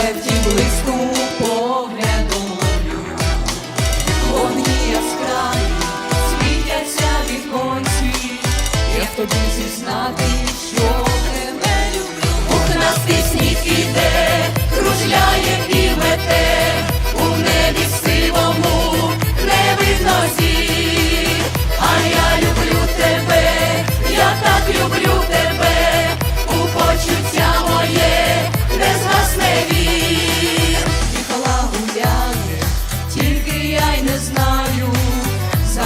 Тепті близьку погляду ловлю, вогні яскраві, світяться від конців, я в тобі зі.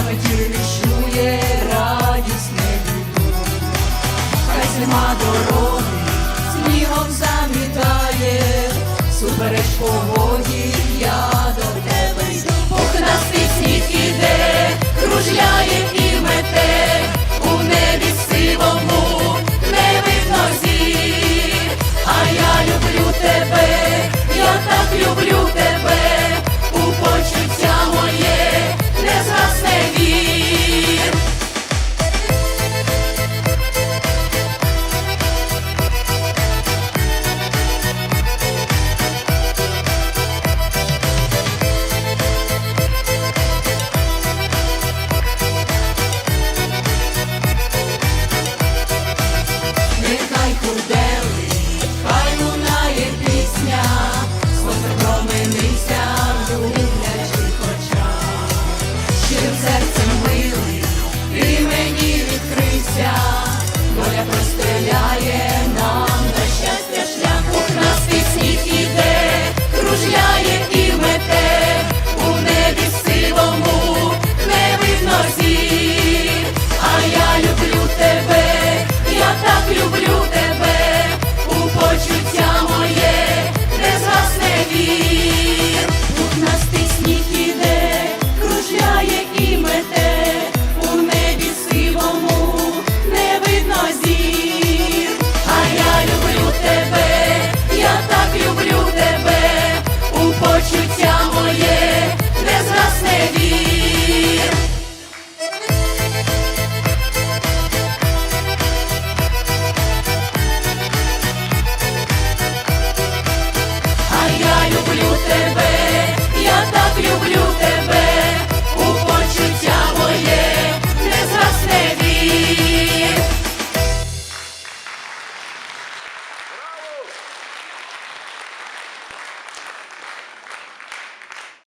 пам'яті віщує радість небіду, хай зима дороги снігом замітає супереч погоди. воля прості. любовь люблю.